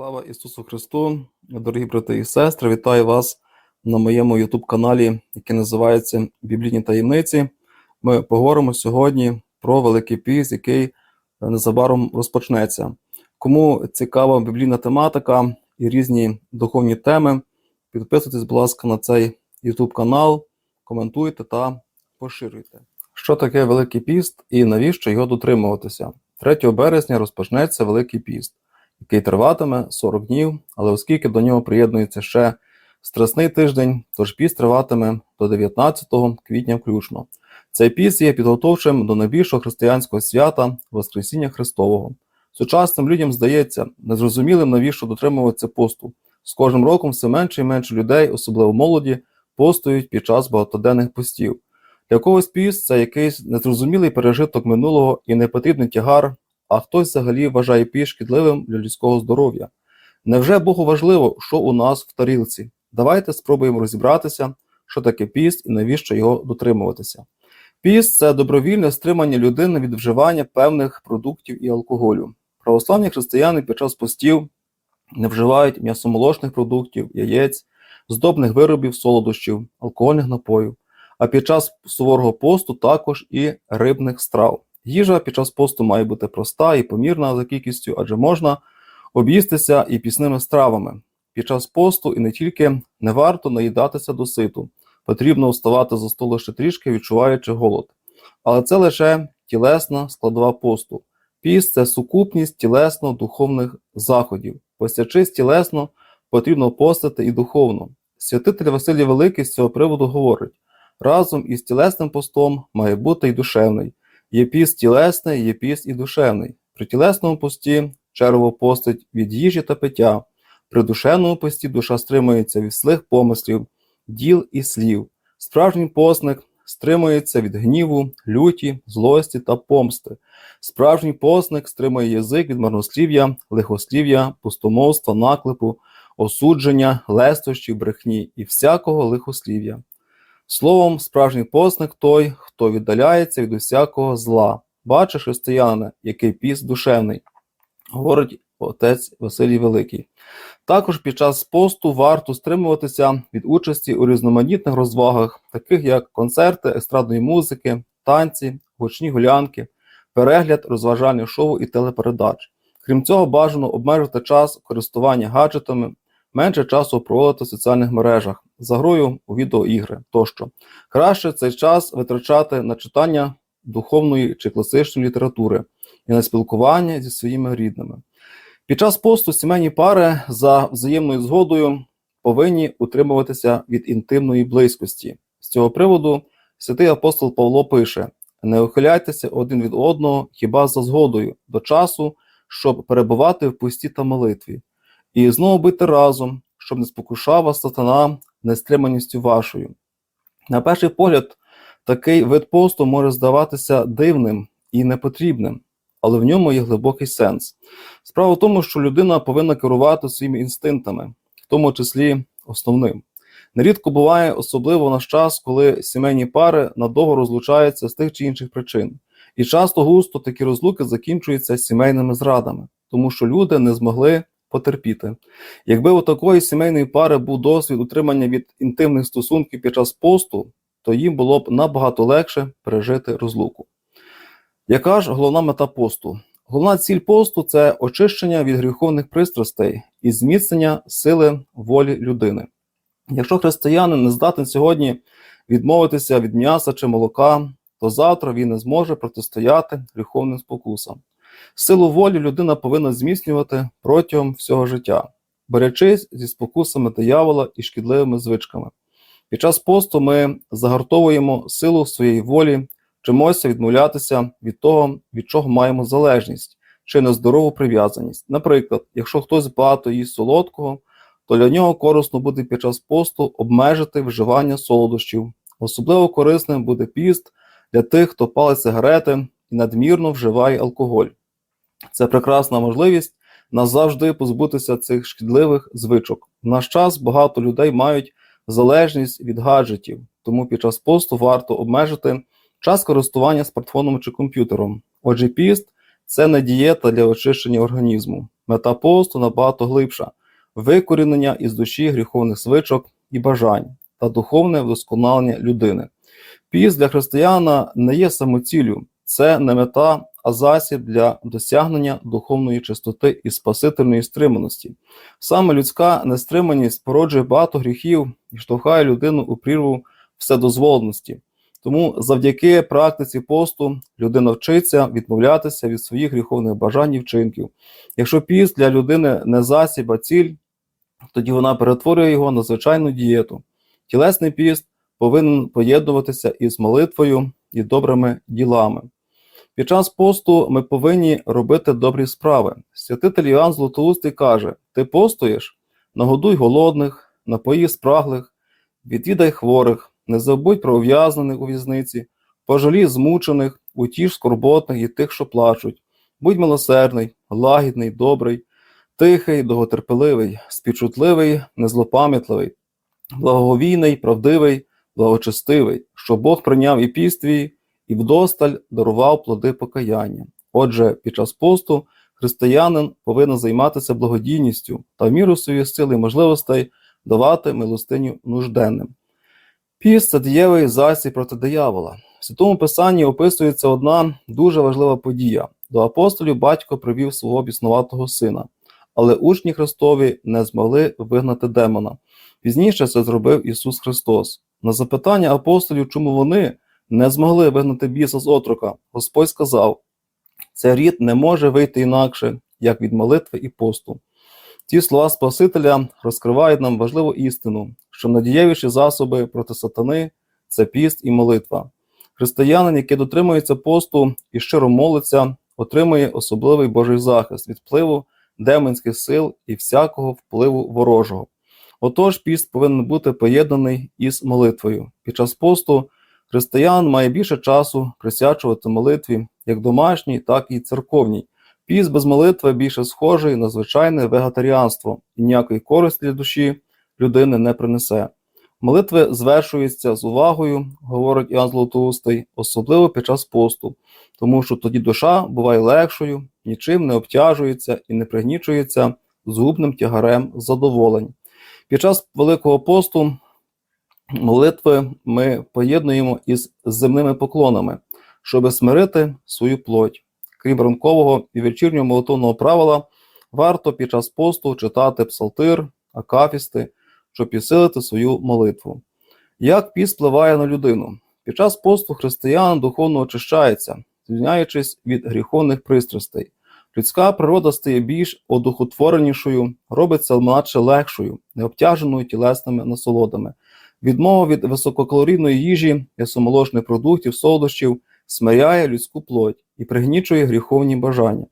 Слава Ісусу Христу, дорогі брати і сестри, вітаю вас на моєму YouTube каналі, який називається Біблійні таємниці. Ми поговоримо сьогодні про Великий Піс, який незабаром розпочнеться. Кому цікава біблійна тематика і різні духовні теми, підписуйтесь, будь ласка, на цей YouTube канал, коментуйте та поширюйте. Що таке Великий Піст і навіщо його дотримуватися? 3 березня розпочнеться Великий Піст який триватиме 40 днів, але оскільки до нього приєднується ще Страсний тиждень, тож піст триватиме до 19 квітня включно. Цей піст є підготовчим до найбільшого християнського свята Воскресіння Христового. Сучасним людям здається незрозумілим, навіщо дотримуватися посту. З кожним роком все менше і менше людей, особливо молоді, постують під час багатоденних постів. Для когось піст це якийсь незрозумілий пережиток минулого і непотрібний тягар, а хтось взагалі вважає піст шкідливим для людського здоров'я. Невже Богу важливо, що у нас в тарілці? Давайте спробуємо розібратися, що таке піст і навіщо його дотримуватися. Піст це добровільне стримання людини від вживання певних продуктів і алкоголю. Православні християни під час постів не вживають м'ясомолочних продуктів, яєць, здобних виробів, солодощів, алкогольних напоїв, а під час суворого посту також і рибних страв. Їжа під час посту має бути проста і помірна за кількістю, адже можна об'їстися і пісними стравами. Під час посту і не тільки не варто наїдатися до ситу, потрібно вставати за столу ще трішки, відчуваючи голод. Але це лише тілесна складова посту. Піст це сукупність тілесно-духовних заходів. Постячись тілесно, потрібно постити і духовно. Святитель Василій Великий з цього приводу говорить: разом із тілесним постом має бути й душевний. Є піст тілесний, є піст і душевний. При тілесному пості черво постить від їжі та пиття, при душевному пості душа стримується від злих помислів, діл і слів. Справжній постник стримується від гніву, люті, злості та помсти. Справжній постник стримує язик від марнослів'я, лихослів'я, пустомовства, наклепу, осудження, лестощів, брехні і всякого лихослів'я. Словом, справжній постник той, хто віддаляється від усякого зла. Бачиш, християнине, який піст душевний, говорить отець Василій Великий. Також під час посту варто стримуватися від участі у різноманітних розвагах, таких як концерти естрадної музики, танці, гучні гулянки, перегляд розважальних шоу і телепередач. Крім цього, бажано обмежити час користування гаджетами, менше часу проводити в соціальних мережах, за грою у відеоігри тощо. Краще цей час витрачати на читання духовної чи класичної літератури і на спілкування зі своїми рідними. Під час посту сімейні пари за взаємною згодою повинні утримуватися від інтимної близькості. З цього приводу святий апостол Павло пише: не ухиляйтеся один від одного хіба за згодою до часу, щоб перебувати в пості та молитві, і знову бути разом, щоб не спокушав вас сатана нестриманістю вашою. На перший погляд, такий вид посту може здаватися дивним і непотрібним, але в ньому є глибокий сенс. Справа в тому, що людина повинна керувати своїми інстинктами, в тому числі основним. Нерідко буває, особливо наш час, коли сімейні пари надовго розлучаються з тих чи інших причин. І часто густо такі розлуки закінчуються сімейними зрадами, тому що люди не змогли потерпіти. Якби у такої сімейної пари був досвід утримання від інтимних стосунків під час посту, то їм було б набагато легше пережити розлуку. Яка ж головна мета посту? Головна ціль посту це очищення від гріховних пристрастей і зміцнення сили волі людини. Якщо християнин не здатен сьогодні відмовитися від м'яса чи молока, то завтра він не зможе протистояти гріховним спокусам. Силу волі людина повинна зміцнювати протягом всього життя, борючись зі спокусами диявола і шкідливими звичками. Під час посту ми загартовуємо силу своєї волі, вчимося відмовлятися від того, від чого маємо залежність чи нездорову прив'язаність. Наприклад, якщо хтось багато їсть солодкого, то для нього корисно буде під час посту обмежити вживання солодощів. Особливо корисним буде піст для тих, хто палить сигарети і надмірно вживає алкоголь. Це прекрасна можливість назавжди позбутися цих шкідливих звичок. В наш час багато людей мають залежність від гаджетів, тому під час посту варто обмежити час користування смартфоном чи комп'ютером. Отже, піст це не дієта для очищення організму. Мета посту набагато глибша викорінення із душі гріховних звичок і бажань та духовне вдосконалення людини. Піст для християна не є самоціллю, це не мета, а засіб для досягнення духовної чистоти і спасительної стриманості. Саме людська нестриманість породжує багато гріхів і штовхає людину у прірву вседозволеності. Тому завдяки практиці посту людина вчиться відмовлятися від своїх гріховних бажань і вчинків. Якщо піст для людини не засіб, а ціль, тоді вона перетворює його на звичайну дієту. Тілесний піст повинен поєднуватися із молитвою і добрими ділами. Під час посту ми повинні робити добрі справи. Святитель Іоанн Златоустий каже: Ти постуєш, нагодуй голодних, напої спраглих, відвідай хворих, не забудь про ув'язнених у в'язниці, пожалій змучених, утіш скорботних і тих, що плачуть. Будь милосердний, лагідний, добрий, тихий, довготерпеливий, співчутливий, незлопам'ятливий, благоговійний, правдивий, благочестивий, що Бог прийняв і піст твій, і вдосталь дарував плоди покаяння. Отже, під час посту християнин повинен займатися благодійністю та в міру своїх сил і можливостей давати милостиню нужденним. Піст це дієвий засіб проти диявола. В Святому Писанні описується одна дуже важлива подія. До апостолів батько привів свого біснуватого сина, але учні Христові не змогли вигнати демона. Пізніше це зробив Ісус Христос. На запитання апостолів, чому вони не змогли вигнати біса з отрока, Господь сказав: цей рід не може вийти інакше, як від молитви і посту. Ці слова Спасителя розкривають нам важливу істину, що надієвіші засоби проти сатани це піст і молитва. Християнин, який дотримується посту і щиро молиться, отримує особливий Божий захист від впливу демонських сил і всякого впливу ворожого. Отож, піст повинен бути поєднаний із молитвою. Під час посту християн має більше часу присвячувати молитві як домашній, так і церковній. Піст без молитви більше схожий на звичайне вегетаріанство і ніякої користі для душі людини не принесе. Молитви звершуються з увагою, говорить Іоанн Златоустий, особливо під час посту, тому що тоді душа буває легшою, нічим не обтяжується і не пригнічується згубним тягарем задоволень. Під час Великого посту молитви ми поєднуємо із земними поклонами, щоб смирити свою плоть. Крім ранкового і вечірнього молитовного правила, варто під час посту читати псалтир, акафісти, щоб підсилити свою молитву. Як піст впливає на людину? Під час посту християн духовно очищається, звільняючись від гріховних пристрастей. Людська природа стає більш одухотворенішою, робиться наче легшою, необтяженою тілесними насолодами. Відмова від висококалорійної їжі, ясомолочних продуктів, солодощів смиряє людську плоть і пригнічує гріховні бажання.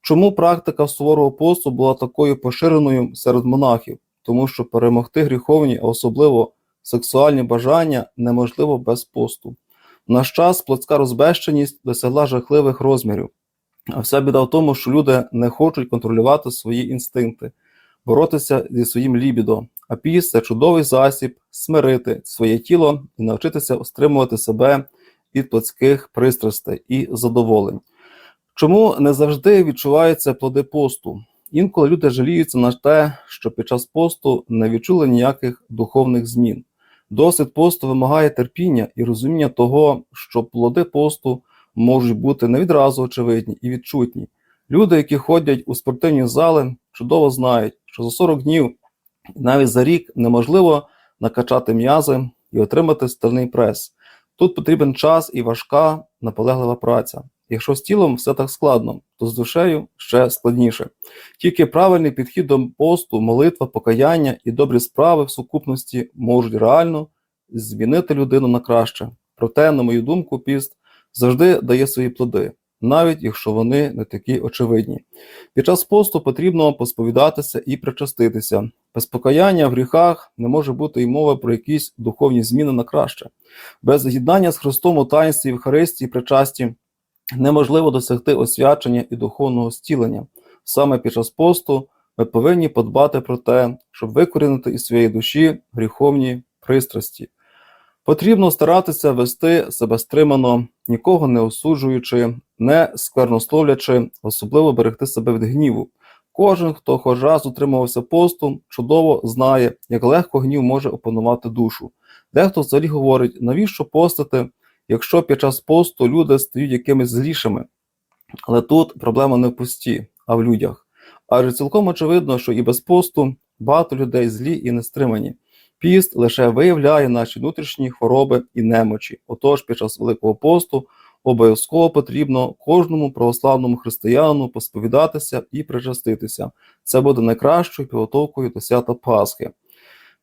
Чому практика суворого посту була такою поширеною серед монахів? Тому що перемогти гріховні, а особливо сексуальні бажання неможливо без посту. В наш час плотська розбещеність досягла жахливих розмірів. А вся біда в тому, що люди не хочуть контролювати свої інстинкти, боротися зі своїм лібідо, а піс це чудовий засіб смирити своє тіло і навчитися стримувати себе від плотських пристрастей і задоволень. Чому не завжди відчуваються плоди посту? Інколи люди жаліються на те, що під час посту не відчули ніяких духовних змін. Досвід посту вимагає терпіння і розуміння того, що плоди посту можуть бути не відразу очевидні і відчутні. Люди, які ходять у спортивні зали, чудово знають, що за 40 днів, навіть за рік, неможливо накачати м'язи і отримати стальний прес. Тут потрібен час і важка, наполеглива праця. Якщо з тілом все так складно, то з душею ще складніше. Тільки правильний підхід до посту, молитва, покаяння і добрі справи в сукупності можуть реально змінити людину на краще. Проте, на мою думку, піст завжди дає свої плоди, навіть якщо вони не такі очевидні. Під час посту потрібно посповідатися і причаститися. Без покаяння в гріхах не може бути й мови про якісь духовні зміни на краще. Без з'єднання з Христом у таїнстві Євхаристії причасті неможливо досягти освячення і духовного зцілення. Саме під час посту ми повинні подбати про те, щоб викорінити із своєї душі гріховні пристрасті. Потрібно старатися вести себе стримано, нікого не осуджуючи, не сквернословлячи, особливо берегти себе від гніву. Кожен, хто хоч раз утримувався посту, чудово знає, як легко гнів може опанувати душу. Дехто взагалі говорить, навіщо постити, якщо під час посту люди стають якимись злішими. Але тут проблема не в пості, а в людях. Адже цілком очевидно, що і без посту багато людей злі і нестримані. Піст лише виявляє наші внутрішні хвороби і немочі. Отож, під час Великого посту обов'язково потрібно кожному православному християнину посповідатися і причаститися. Це буде найкращою підготовкою до свята Пасхи.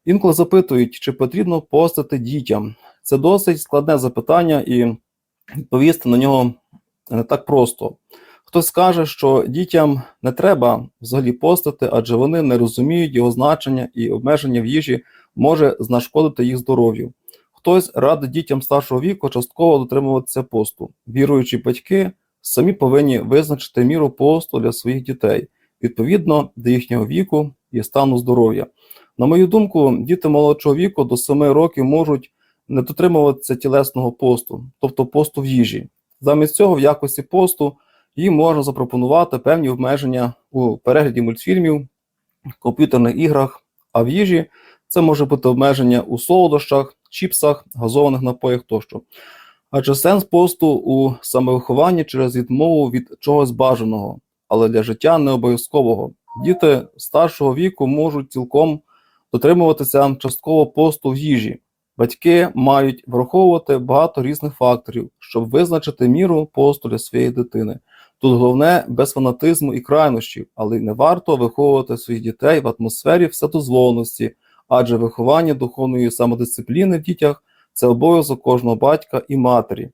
Інколи запитують, чи потрібно постити дітям. Це досить складне запитання, і відповісти на нього не так просто. Хтось скаже, що дітям не треба взагалі постити, адже вони не розуміють його значення і обмеження в їжі може знашкодити їх здоров'ю. Хтось радить дітям старшого віку частково дотримуватися посту. Віруючі батьки самі повинні визначити міру посту для своїх дітей відповідно до їхнього віку і стану здоров'я. На мою думку, діти молодшого віку до 7 років можуть не дотримуватися тілесного посту, тобто посту в їжі. Замість цього, в якості посту, їм можна запропонувати певні обмеження у перегляді мультфільмів, комп'ютерних іграх, а в їжі це може бути обмеження у солодощах, чіпсах, газованих напоях тощо. Адже сенс посту у самовихованні через відмову від чогось бажаного, але для життя не обов'язкового. Діти старшого віку можуть цілком дотримуватися частково посту в їжі. Батьки мають враховувати багато різних факторів, щоб визначити міру посту для своєї дитини. Тут головне без фанатизму і крайнощів, але не варто виховувати своїх дітей в атмосфері вседозволеності, адже виховання духовної самодисципліни в дітях це обов'язок кожного батька і матері.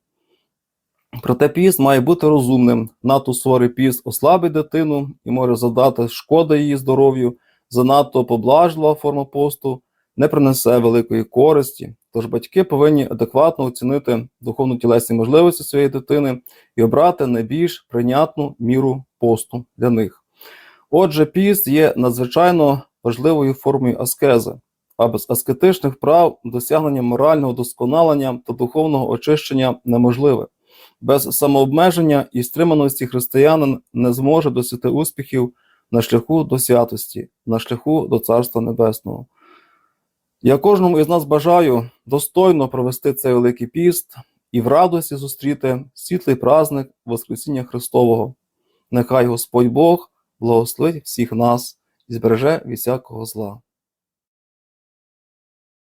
Проте піст має бути розумним. Надто суворий піст ослабить дитину і може завдати шкоди її здоров'ю, занадто поблажлива форма посту не принесе великої користі. Тож батьки повинні адекватно оцінити духовну тілесні можливості своєї дитини і обрати найбільш прийнятну міру посту для них. Отже, піст є надзвичайно важливою формою аскези, а без аскетичних прав досягнення морального досконалення та духовного очищення неможливе. Без самообмеження і стриманості християнин не зможе досягти успіхів на шляху до святості, на шляху до Царства Небесного. Я кожному із нас бажаю достойно провести цей великий піст і в радості зустріти світлий праздник Воскресіння Христового. Нехай Господь Бог благословить всіх нас і збереже від всякого зла.